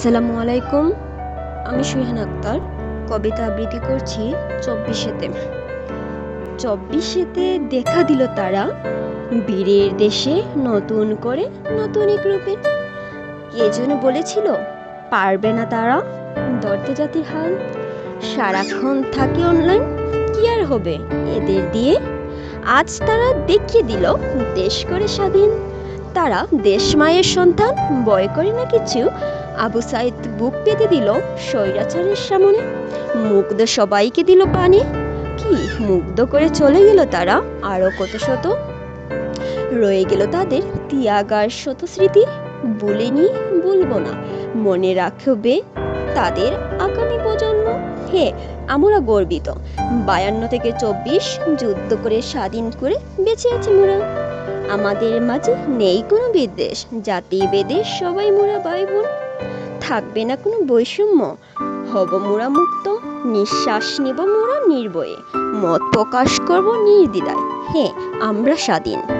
আসসালামু আলাইকুম। আমি সুহান আক্তার। কবিতা আবৃত্তি করছি চব্বিশেতে। চব্বিশেতে দেখা দিল তারা বীরের দেশে নতুন করে নতুন এক রূপে। কে যেন বলেছিল, পারবে না তারা ধরতে জাতির হাল। সারাক্ষণ থাকে অনলাইন কি আর হবে? এদের দিয়ে আজ তারা দেখিয়ে দিল দেশ করে স্বাধীন। তারা দেশ মায়ের সন্তান, বয় করে না কিছু। আবু সাইদ বুক পেতে দিল স্বৈরাচারের সামনে। মুগ্ধ সবাইকে দিল পানি। কি মুগ্ধ করে চলে গেল তারা আরও কত শত? রয়ে গেল তাদের তিয়াগার শত স্মৃতি বলিনি বলব না। মনে রাখবে তাদের আগামী প্রজন্ম। হে, আমরা গর্বিত। বায়ান্ন থেকে চব্বিশ যুদ্ধ করে, স্বাধীন করে বেঁচে আছি মোরা। আমাদের মাঝে নেই কোনো বিদ্বেষ। জাতি বেদেশ সবাই মোরা ভাই বোন থাকবে না কোনো বৈষম্য। হব মোরা মুক্ত, নিঃশ্বাস নেব মোরা নির্বয়ে মত প্রকাশ করব নির্দিদায় হ্যাঁ আমরা স্বাধীন।